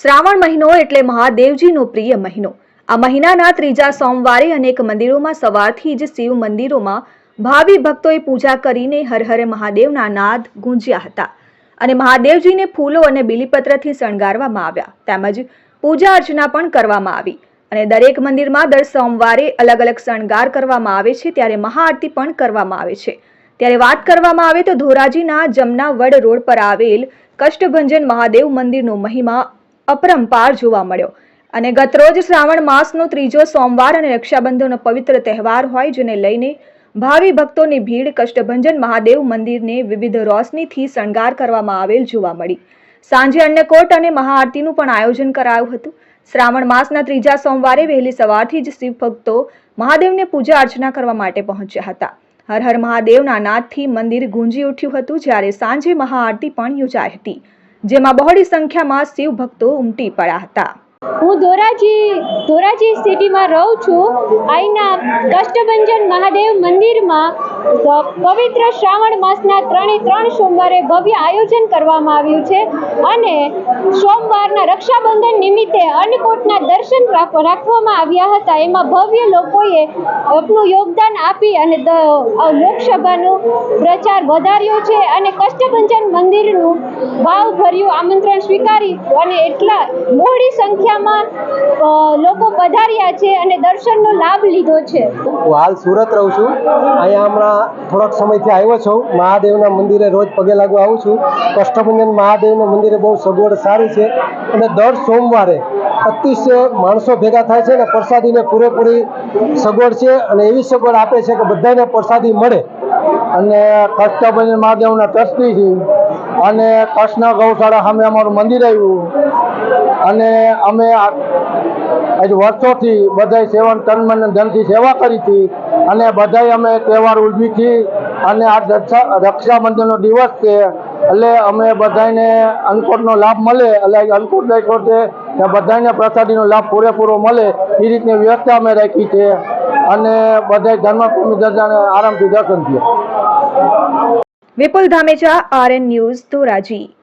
શ્રાવણ મહિનો એટલે મહાદેવજીનો પ્રિય મહિનો. આ મહિનાના ત્રીજા સોમવારે અનેક મંદિરોમાં સવારથી જ શિવ મંદિરોમાં ભાવિ ભક્તોએ પૂજા કરીને હર હર મહાદેવના નાદ ગુંજ્યા હતા અને મહાદેવજીને ફૂલો અને બીલીપત્રથી શણગારવામાં આવ્યા. તેમજ પૂજા અર્ચના પણ કરવામાં આવી અને દરેક મંદિરમાં દર સોમવારે અલગ અલગ શણગાર કરવામાં આવે છે, ત્યારે મહાઆરતી પણ કરવામાં આવે છે. ત્યારે વાત કરવામાં આવે તો ધોરાજીના જમના વડ રોડ પર આવેલ કષ્ટભંજન મહાદેવ મંદિરનો મહિમા અપરંપાર જોવા મળ્યો. અને ગતરોજ શ્રાવણ માસનો ત્રીજો સોમવાર અને રક્ષાબંધનનો પવિત્ર તહેવાર હોય જેને લઈને ભાવિ ભક્તોની ભીડ, કષ્ટભંજન, મહાદેવ મંદિરને વિવિધ રોશનીથી શણગાર કરવામાં આવેલ જોવા મળી. સાંજે અન્નકોટ અને મહાઆરતીનું પણ આયોજન કરાયું હતું. શ્રાવણ માસના ત્રીજા સોમવારે વહેલી સવારથી જ શિવ ભક્તો મહાદેવને પૂજા અર્ચના કરવા માટે પહોંચ્યા હતા. હર હર મહાદેવના નાદથી મંદિર ગુંજી ઉઠ્યું હતું જ્યારે સાંજે મહાઆરતી પણ યોજાઈ હતી. જેમાં બહોળી સંખ્યામાં શિવ ભક્તો ઉમટી પડ્યા હતા. હું ધોરાજી ધોરાજી સિટીમાં રહું છું. અહીંના કષ્ટભંજન મહાદેવ મંદિરમાં પવિત્ર શ્રાવણ માસના ત્રણે ત્રણ સોમવારે ભવ્ય આયોજન કરવામાં આવ્યું છે અને સોમવારના રક્ષાબંધન નિમિત્તે અન્નકૂટના દર્શન રાખવામાં આવ્યા હતા. એમાં ભવ્ય લોકોએ આપનું યોગદાન આપી અને લોકસભાનો પ્રચાર વધાર્યો છે અને કષ્ટભંજન મંદિરનું ભાવભર્યું આમંત્રણ સ્વીકારી અને એટલા બહોળી સંખ્યામાં લોકો પધાર્યા છે અને દર્શનનો લાભ લીધો છે. હું હાલ સુરત રહું છું. અહીંયા હમણાં થોડોક સમયથી આવ્યો છું. મહાદેવના મંદિરે રોજ પગે લાગુ આવું છું. કષ્ટભંજન મહાદેવના મંદિરે બહુ સગવડ સારી છે. અને દર સોમવારે અતિશય માણસો ભેગા થાય છે અને પ્રસાદીને પૂરેપૂરી સગવડ છે અને એવી સગવડ આપે છે કે બધાને પ્રસાદી મળે. અને કષ્ટભંજન મહાદેવના ટ્રસ્ટી છે. અને કૃષ્ણ ગૌશાળા સામે અમારું મંદિર આવ્યું. અને અમે આજ વર્ષોથી બધાય સેવન તન મન ધનથી સેવા કરી હતી. અને બધાય અમે તહેવાર ઉજવી હતી અને આ રક્ષા રક્ષાબંધનનો દિવસ છે. એટલે અમે બધાને અન્નકૂટનો લાભ મળે. એટલે અન્નકૂટ રાખ્યો છે ને બધાને પ્રસાદીનો લાભ પૂરેપૂરો મળે. એ રીતની વ્યવસ્થા અમે રાખી છે. અને બધાય ધર્મપ્રેમી દર્જાને આરામથી દર્શન થયા. Vipul Dhamecha, RN news, Dhoraji.